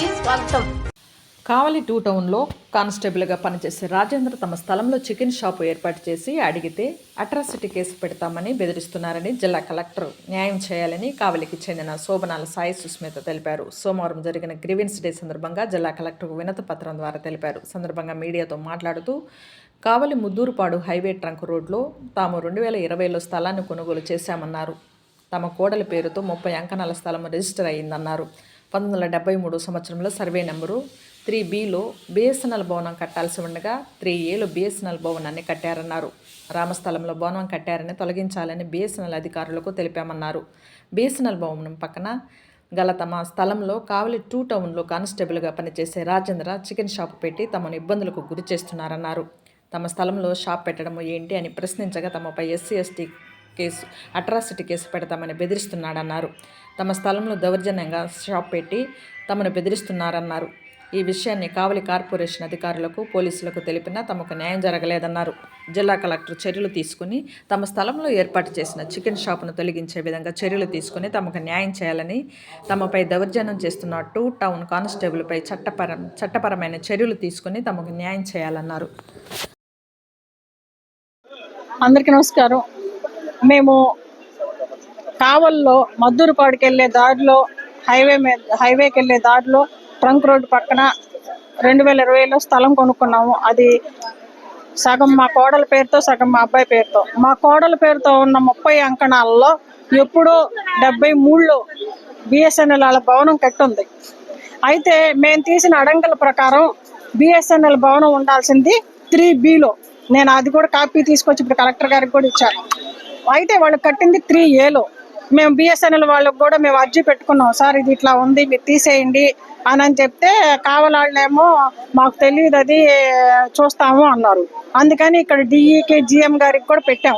స్వాగతం. కావలి టూ టౌన్లో కానిస్టేబుల్గా పనిచేసే రాజేంద్ర తమ స్థలంలో చికెన్ షాపు ఏర్పాటు చేసి అడిగితే అట్రాసిటీ కేసు పెడతామని బెదిరిస్తున్నారని జిల్లా కలెక్టర్ న్యాయం చేయాలని కావలికి చెందిన శోభనాల సాయి సుస్మిత తెలిపారు. సోమవారం జరిగిన గ్రీవెన్స్ డే సందర్భంగా జిల్లా కలెక్టర్కు వినతి పత్రం ద్వారా తెలిపారు. సందర్భంగా మీడియాతో మాట్లాడుతూ కావలి ముద్దూరుపాడు హైవే ట్రంక్ రోడ్లో తాము రెండు వేల ఇరవైలో స్థలాన్ని కొనుగోలు చేశామన్నారు. తమ కోడలి పేరుతో ముప్పై అంకణాల స్థలం రిజిస్టర్ అయిందన్నారు పంతొమ్మిది వందల డెబ్బై మూడు సంవత్సరంలో సర్వే నెంబరు త్రీ బిలో బిఎస్ఎన్ఎల్ భవనం కట్టాల్సి ఉండగా త్రీ ఏలో బిఎస్ఎన్ఎల్ భవనాన్ని కట్టారన్నారు. రామస్థలంలో భవనం కట్టారని తొలగించాలని బిఎస్ఎన్ఎల్ అధికారులకు తెలిపామన్నారు. బిఎస్ఎన్ఎల్ భవనం పక్కన గల తమ స్థలంలో కావలి టూ టౌన్లో కానిస్టేబుల్గా పనిచేసే రాజేంద్ర చికెన్ షాపు పెట్టి తమను ఇబ్బందులకు గురి చేస్తున్నారన్నారు. తమ స్థలంలో షాప్ పెట్టడం ఏంటి అని ప్రశ్నించగా తమపై SC ST case atrocity case పెడతామని బెదిరిస్తున్నాడన్నారు. తమ స్థలంలో దౌర్జన్యంగా షాప్ పెట్టి తమను బెదిరిస్తున్నారన్నారు. ఈ విషయాన్ని కావలి కార్పొరేషన్ అధికారులకు పోలీసులకు తెలిపినా తమకు న్యాయం జరగలేదన్నారు. జిల్లా కలెక్టర్ చర్యలు తీసుకుని తమ స్థలంలో ఏర్పాటు చేసిన చికెన్ షాపును తొలగించే విధంగా చర్యలు తీసుకుని తమకు న్యాయం చేయాలని తమపై దౌర్జన్యం చేస్తున్నట్టు టూ టౌన్ కానిస్టేబుల్పై చట్టపర చట్టపరమైన చర్యలు తీసుకుని తమకు న్యాయం చేయాలన్నారు. అందరికీ నమస్కారం. మేము కావల్లో మద్దూరుపాడుకి వెళ్ళే దారిలో హైవే మీద హైవేకి వెళ్ళే దారిలో ట్రంక్ రోడ్డు పక్కన రెండు వేల ఇరవైలో స్థలం కొనుక్కున్నాము. అది సగం మా కోడల పేరుతో సగం మా అబ్బాయి పేరుతో. మా కోడల పేరుతో ఉన్న ముప్పై అంకణాలలో ఎప్పుడో డెబ్బై మూడులో బిఎస్ఎన్ఎల్ వాళ్ళ భవనం కట్టుంది. అయితే మేము తీసిన అడంగల ప్రకారం బిఎస్ఎన్ఎల్ భవనం ఉండాల్సింది త్రీ బిలో. నేను అది కూడా కాపీ తీసుకొచ్చి ఇప్పుడు కలెక్టర్ గారికి కూడా ఇచ్చాను. అయితే వాళ్ళు కట్టింది త్రీ ఏలో మేము బిఎస్ఎన్ఎల్ వాళ్ళకి కూడా మేము అర్జీ పెట్టుకున్నాం. సార్ ఇది ఇట్లా ఉంది మీరు తీసేయండి అని అని చెప్తే కావాలేమో మాకు తెలియదు అది చూస్తాము అన్నారు. అందుకని ఇక్కడ డిఈకి జిఎం గారికి కూడా పెట్టాం.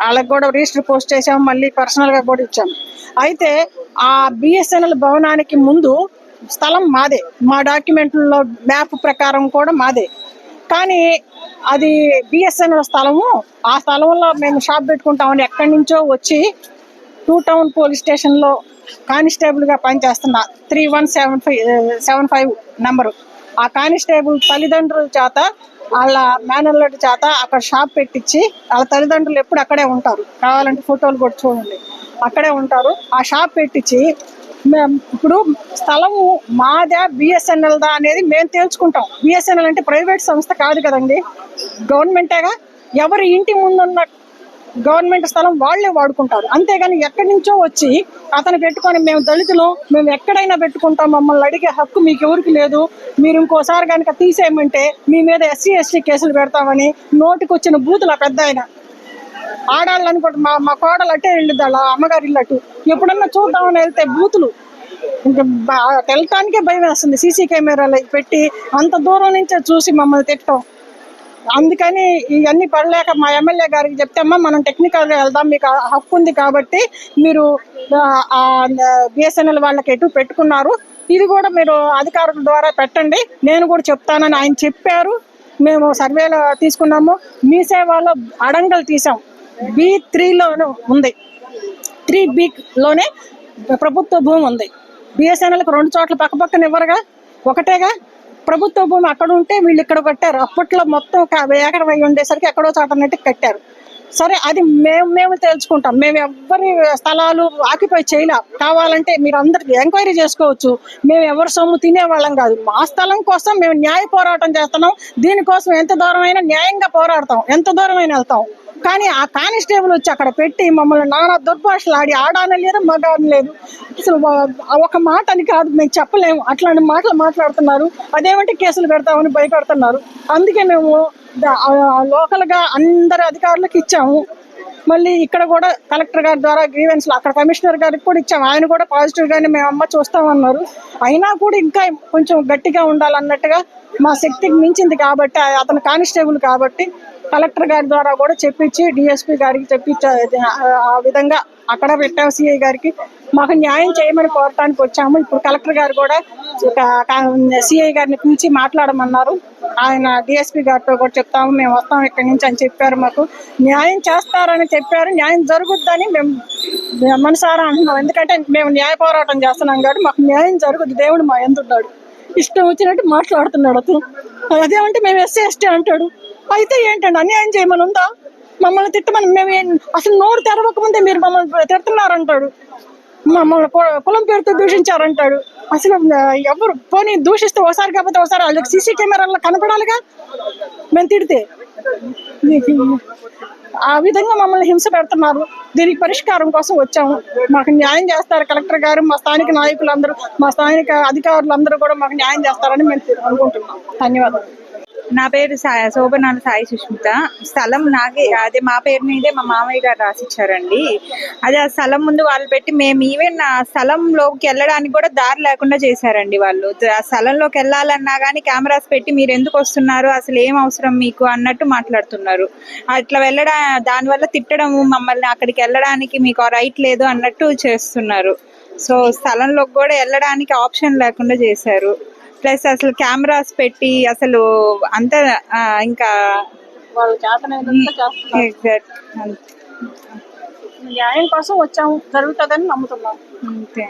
వాళ్ళకి కూడా రిజిస్టర్ పోస్ట్ చేసాం మళ్ళీ పర్సనల్గా కూడా ఇచ్చాం. అయితే ఆ బిఎస్ఎన్ఎల్ భవనానికి ముందు స్థలం మాదే. మా డాక్యుమెంట్లలో మ్యాప్ ప్రకారం కూడా మాదే. కానీ అది బిఎస్ఎన్ఎల్ స్థలము. ఆ స్థలంలో మేము షాప్ పెట్టుకుంటామని ఎక్కడి నుంచో వచ్చి టూ టౌన్ పోలీస్ స్టేషన్లో కానిస్టేబుల్గా పనిచేస్తున్న three one seven five seven five number ఆ కానిస్టేబుల్ తల్లిదండ్రుల చేత వాళ్ళ మేనర్ల చేత అక్కడ షాప్ పెట్టించి వాళ్ళ తల్లిదండ్రులు ఎప్పుడు అక్కడే ఉంటారు. కావాలంటే ఫోటోలు కూడా చూడండి. అక్కడే ఉంటారు. ఆ షాప్ పెట్టించి మేము ఇప్పుడు స్థలము మాదా బిఎస్ఎన్ఎల్ దా అనేది మేము తేల్చుకుంటాం. బిఎస్ఎన్ఎల్ అంటే ప్రైవేట్ సంస్థ కాదు కదండి. గవర్నమెంటేగా ఎవరి ఇంటి ముందున్న గవర్నమెంట్ స్థలం వాళ్ళే వాడుకుంటారు. అంతేగాని ఎక్కడి నుంచో వచ్చి అతను పెట్టుకొని మేము దళితులు మేము ఎక్కడైనా పెట్టుకుంటాం మమ్మల్ని అడిగే హక్కు మీకు ఎవరికి లేదు. మీరు ఇంకోసారి కనుక తీసేయమంటే మీ మీద ఎస్సీ ఎస్టీ కేసులు పెడతామని నోటికి వచ్చిన బూతులు ఆ పెద్ద ఆయన. ఆడాళ్ళు అనుకోండి మా మా కోడలు అట్టే వెళ్ళిద్ది వాళ్ళ అమ్మగారి ఇల్లు అటు. ఎప్పుడన్నా చూద్దామని వెళ్తే బూతులు. ఇంకా బా- వెళ్ళటానికే భయం వేస్తుంది. సీసీ కెమెరాలు పెట్టి అంత దూరం నుంచే చూసి మమ్మల్ని తిట్టడం. అందుకని ఇవన్నీ పడలేక మా ఎమ్మెల్యే గారికి చెప్తే అమ్మ మనం టెక్నికల్గా వెళ్దాం మీకు హక్కు ఉంది కాబట్టి మీరు బిఎస్ఎన్ఎల్ వాళ్ళకి ఎటు పెట్టుకున్నారు. ఇది కూడా మీరు అధికారుల ద్వారా పెట్టండి. నేను కూడా చెప్తానని ఆయన చెప్పారు. మేము సర్వేలో తీసుకున్నాము. మీ సేవలో అడంగలు తీసాం బి త్రీలోనూ ఉంది. త్రీ లోనే ప్రభుత్వ భూమి ఉంది. బిఎస్ఎన్ఎల్కి రెండు చోట్ల పక్క పక్కన ఇవ్వరుగా? ఒకటేగా? ప్రభుత్వ భూమి అక్కడ ఉంటే వీళ్ళు ఇక్కడ కట్టారు. అప్పట్లో మొత్తం ఒక ఎకరం అయి ఉండేసరికి ఎక్కడో చోట అన్నట్టు కట్టారు. సరే అది మేము మేము తేల్చుకుంటాం మేము ఎవరి స్థలాలు ఆక్యుపై చేయలే. కావాలంటే మీరు అందరికి ఎంక్వైరీ చేసుకోవచ్చు. మేము ఎవరి సొమ్ము తినేవాళ్ళం కాదు. మా స్థలం కోసం మేము న్యాయ పోరాటం చేస్తున్నాం. దీనికోసం ఎంత దూరమైనా న్యాయంగా పోరాడతాం. ఎంత దూరమైనా వెళ్తాం. కానీ ఆ కానిస్టేబుల్ వచ్చి అక్కడ పెట్టి మమ్మల్ని నానా దుర్భాషలు ఆడి ఆడాన లేదు మగాని లేదు. అసలు ఒక మాట అని కాదు మేము చెప్పలేము. అట్లాంటి మాటలు మాట్లాడుతున్నారు. అదేమంటే కేసులు పెడతామని భయపడుతున్నారు. అందుకే మేము లోకల్గా అందరి అధికారులకు ఇచ్చాము. మళ్ళీ ఇక్కడ కూడా కలెక్టర్ గారి ద్వారా గ్రీవెన్స్లు అక్కడ కమిషనర్ గారికి కూడా ఇచ్చాము. ఆయన కూడా పాజిటివ్గానే మేము అమ్మ చూస్తామన్నారు. అయినా కూడా ఇంకా కొంచెం గట్టిగా ఉండాలన్నట్టుగా మా శక్తికి మించింది కాబట్టి అతను కానిస్టేబుల్ కాబట్టి కలెక్టర్ గారి ద్వారా కూడా చెప్పించి డిఎస్పీ గారికి చెప్పించ ఆ విధంగా అక్కడ పెట్టాము సిఐ గారికి. మాకు న్యాయం చేయమని కోరటానికి వచ్చాము. ఇప్పుడు కలెక్టర్ గారు కూడా సిఐ గారిని పిలిచి మాట్లాడమన్నారు. ఆయన డిఎస్పీ గారితో కూడా చెప్తాము మేము వస్తాం ఇక్కడి నుంచి అని చెప్పారు మాకు. న్యాయం చేస్తారని చెప్పారు న్యాయం జరుగుద్దని మేము మనసారా అంటున్నాం. ఎందుకంటే మేము న్యాయ పోరాటం చేస్తున్నాం కాబట్టి మాకు న్యాయం జరుగుద్ది. దేవుడు మా ఎందున్నాడు? ఇష్టం వచ్చినట్టు మాట్లాడుతున్నాడు అతను. అదేమంటే మేము ఎస్సీ ఎస్టీ అంటాడు. అయితే ఏంటండి అన్యాయం చేయమని ఉందా మమ్మల్ని తిట్టమని మేము అసలు నోరు తెరవకముందే మీరు మమ్మల్ని తిడుతున్నారంటాడు. మమ్మల్ని కులం పేరుతో దూషించారంటాడు. అసలు ఎవరు పోనీ దూషిస్తే ఒకసారి కాకపోతే ఒకసారి వాళ్ళకి సీసీ కెమెరాల్లో కనపడాలిగా? మేము తిడితే. ఆ విధంగా మమ్మల్ని హింస పెడుతున్నారు. దీనికి పరిష్కారం కోసం వచ్చాము. మాకు న్యాయం చేస్తారు కలెక్టర్ గారు మా స్థానిక నాయకులందరూ మా స్థానిక అధికారులందరూ కూడా మాకు న్యాయం చేస్తారని మేము అనుకుంటున్నాం. ధన్యవాదాలు. నా పేరు సా- శోభనాల సాయి సుష్మిత. స్థలం నాకే అదే మా పేరు మీదే మా మామయ్య గారు రాసిచ్చారండి. అదే ఆ స్థలం ముందు వాళ్ళు పెట్టి మేము ఈవెన్ ఆ స్థలంలోకి వెళ్ళడానికి కూడా దారి లేకుండా చేశారండి వాళ్ళు. ఆ స్థలంలోకి వెళ్ళాలన్నా కానీ కెమెరాస్ పెట్టి మీరు ఎందుకు వస్తున్నారు అసలు ఏం అవసరం మీకు అన్నట్టు మాట్లాడుతున్నారు. అట్లా వెళ్ళడా దానివల్ల తిట్టడం మమ్మల్ని అక్కడికి వెళ్ళడానికి మీకు రైట్ లేదు అన్నట్టు చేస్తున్నారు. సో స్థలంలోకి కూడా వెళ్ళడానికి ఆప్షన్ లేకుండా చేశారు. ప్లస్ అసలు కెమెరాస్ పెట్టి అసలు అంత ఇంకా న్యాయం కోసం వచ్చాము జరుగుతుందని నమ్ముతున్నాం. అంతే